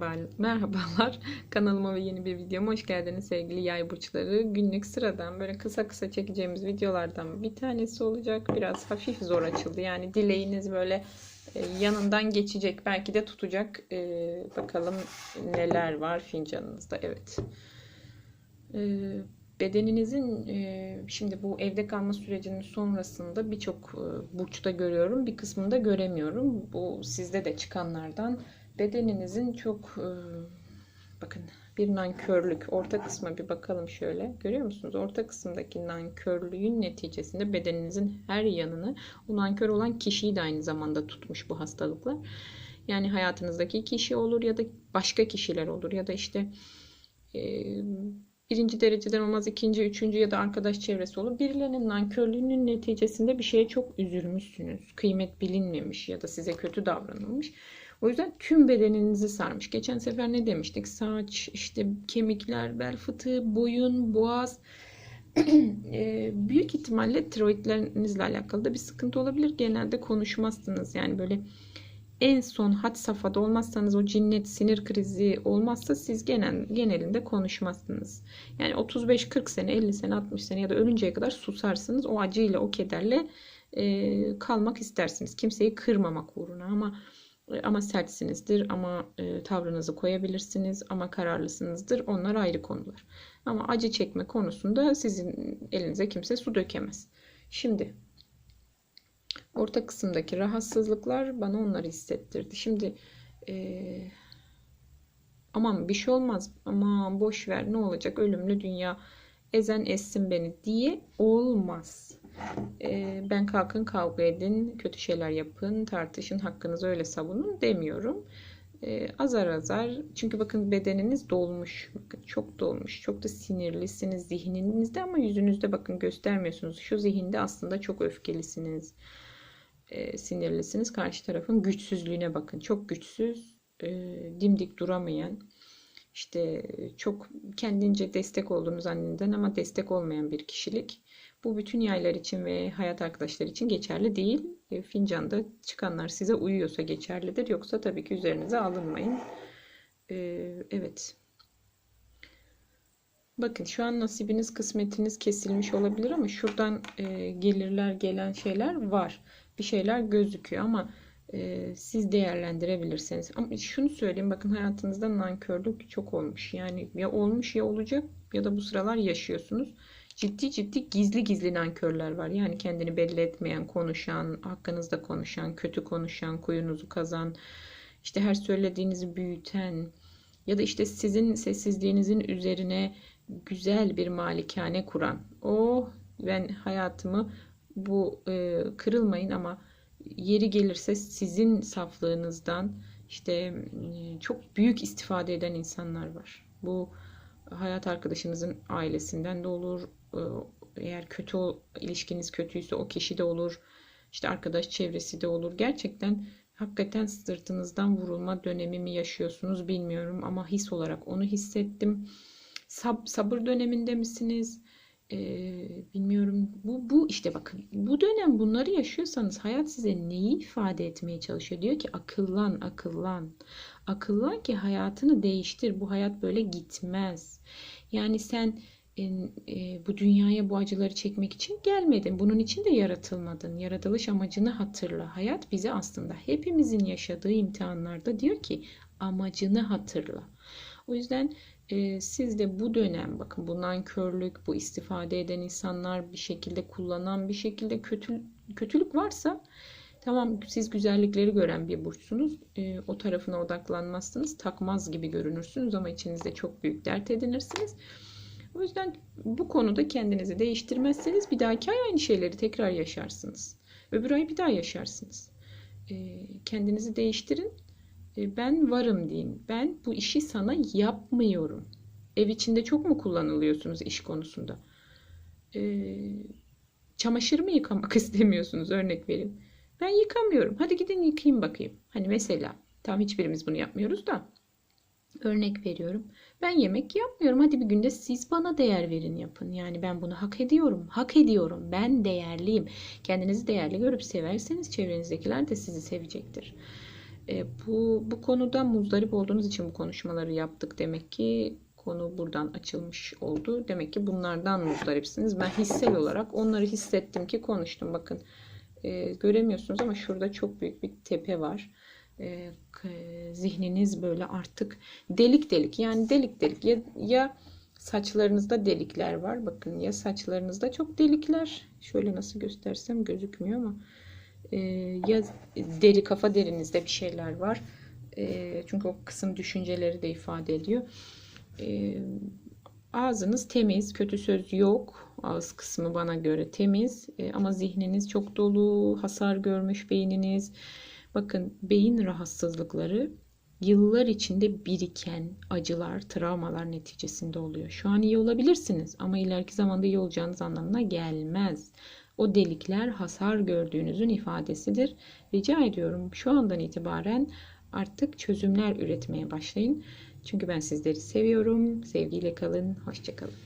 Merhaba, merhabalar. Kanalıma ve yeni bir videoma hoş geldiniz sevgili yay burçları. Günlük sıradan böyle kısa kısa çekeceğimiz videolardan bir tanesi olacak. Biraz hafif zor açıldı. Yani dileğiniz böyle e, yanından geçecek. Belki de tutacak. Ee, bakalım neler var fincanınızda. Evet. Ee, bedeninizin e, şimdi bu evde kalma sürecinin sonrasında birçok e, burçta görüyorum. Bir kısmında göremiyorum. Bu sizde de çıkanlardan bedeninizin çok e, bakın bir nankörlük orta kısma bir bakalım şöyle. Görüyor musunuz? Orta kısımdaki nankörlüğün neticesinde bedeninizin her yanını o nankör olan kişiyi de aynı zamanda tutmuş bu hastalıklar. Yani hayatınızdaki kişi olur ya da başka kişiler olur ya da işte e, birinci dereceden olmaz ikinci üçüncü ya da arkadaş çevresi olur. Birilerinin nankörlüğünün neticesinde bir şeye çok üzülmüşsünüz. Kıymet bilinmemiş ya da size kötü davranılmış o yüzden tüm bedeninizi sarmış. Geçen sefer ne demiştik? Saç, işte kemikler, bel fıtığı, boyun, boğaz. e, büyük ihtimalle tiroidlerinizle alakalı da bir sıkıntı olabilir. Genelde konuşmazsınız. Yani böyle en son had safhada olmazsanız o cinnet sinir krizi olmazsa siz genel, genelinde konuşmazsınız. Yani 35-40 sene 50 sene 60 sene ya da ölünceye kadar susarsınız. O acıyla o kederle e, kalmak istersiniz. Kimseyi kırmamak uğruna ama ama sertsinizdir ama e, tavrınızı koyabilirsiniz ama kararlısınızdır. Onlar ayrı konular. Ama acı çekme konusunda sizin elinize kimse su dökemez. Şimdi orta kısımdaki rahatsızlıklar bana onları hissettirdi. Şimdi e, aman bir şey olmaz aman boş ver ne olacak ölümlü dünya ezen essin beni diye olmaz. Ee, ben kalkın kavga edin, kötü şeyler yapın, tartışın, hakkınızı öyle savunun demiyorum. Ee, azar azar çünkü bakın bedeniniz dolmuş. Bakın çok dolmuş. Çok da sinirlisiniz zihninizde ama yüzünüzde bakın göstermiyorsunuz. Şu zihinde aslında çok öfkelisiniz. Ee, sinirlisiniz. Karşı tarafın güçsüzlüğüne bakın. Çok güçsüz, dimdik duramayan, işte çok kendince destek olduğunu zanneden ama destek olmayan bir kişilik. Bu bütün yaylar için ve hayat arkadaşlar için geçerli değil. E, fincanda çıkanlar size uyuyorsa geçerlidir. Yoksa tabii ki üzerinize alınmayın. E, evet. Bakın şu an nasibiniz, kısmetiniz kesilmiş olabilir ama şuradan e, gelirler, gelen şeyler var. Bir şeyler gözüküyor ama siz değerlendirebilirsiniz. Ama şunu söyleyeyim bakın hayatınızda nankörlük çok olmuş. Yani ya olmuş ya olacak ya da bu sıralar yaşıyorsunuz ciddi ciddi gizli gizli nankörler var. Yani kendini belli etmeyen, konuşan, hakkınızda konuşan, kötü konuşan, kuyunuzu kazan, işte her söylediğinizi büyüten ya da işte sizin sessizliğinizin üzerine güzel bir malikane kuran. Oh, ben hayatımı bu e, kırılmayın ama yeri gelirse sizin saflığınızdan işte e, çok büyük istifade eden insanlar var. Bu hayat arkadaşınızın ailesinden de olur, ee, eğer kötü ilişkiniz kötüyse o kişi de olur. İşte arkadaş çevresi de olur. Gerçekten hakikaten sırtınızdan vurulma dönemi mi yaşıyorsunuz bilmiyorum ama his olarak onu hissettim. Sab sabır döneminde misiniz? Ee, bilmiyorum. Bu, işte bakın bu dönem bunları yaşıyorsanız hayat size neyi ifade etmeye çalışıyor? Diyor ki akıllan, akıllan. Akıllan ki hayatını değiştir. Bu hayat böyle gitmez. Yani sen e, bu dünyaya bu acıları çekmek için gelmedin. Bunun için de yaratılmadın. Yaratılış amacını hatırla. Hayat bize aslında hepimizin yaşadığı imtihanlarda diyor ki amacını hatırla. O yüzden e, siz de bu dönem bakın bu nankörlük, bu istifade eden insanlar bir şekilde kullanan bir şekilde kötü, kötülük varsa tamam siz güzellikleri gören bir burçsunuz. E, o tarafına odaklanmazsınız. Takmaz gibi görünürsünüz ama içinizde çok büyük dert edinirsiniz. O yüzden bu konuda kendinizi değiştirmezseniz bir dahaki ay aynı şeyleri tekrar yaşarsınız. Öbür ay bir daha yaşarsınız. E, kendinizi değiştirin. E, ben varım deyin. Ben bu işi sana yapmıyorum. Ev içinde çok mu kullanılıyorsunuz iş konusunda? E, çamaşır mı yıkamak istemiyorsunuz? Örnek vereyim. Ben yıkamıyorum. Hadi gidin yıkayın bakayım. Hani mesela. Tam hiçbirimiz bunu yapmıyoruz da. Örnek veriyorum. Ben yemek yapmıyorum. Hadi bir günde siz bana değer verin yapın. Yani ben bunu hak ediyorum. Hak ediyorum. Ben değerliyim. Kendinizi değerli görüp severseniz çevrenizdekiler de sizi sevecektir. E, bu bu konuda muzdarip olduğunuz için bu konuşmaları yaptık demek ki konu buradan açılmış oldu. Demek ki bunlardan muzdaripsiniz. Ben hissel olarak onları hissettim ki konuştum. Bakın e, göremiyorsunuz ama şurada çok büyük bir tepe var. E, zihniniz böyle artık delik delik yani delik delik ya, ya saçlarınızda delikler var. Bakın ya saçlarınızda çok delikler. Şöyle nasıl göstersem gözükmüyor ama e, ya deri kafa derinizde bir şeyler var. E, çünkü o kısım düşünceleri de ifade ediyor. E, ağzınız temiz, kötü söz yok. Ağız kısmı bana göre temiz ama zihniniz çok dolu, hasar görmüş beyniniz. Bakın beyin rahatsızlıkları yıllar içinde biriken acılar, travmalar neticesinde oluyor. Şu an iyi olabilirsiniz ama ileriki zamanda iyi olacağınız anlamına gelmez. O delikler hasar gördüğünüzün ifadesidir. Rica ediyorum şu andan itibaren artık çözümler üretmeye başlayın. Çünkü ben sizleri seviyorum. Sevgiyle kalın. Hoşça kalın.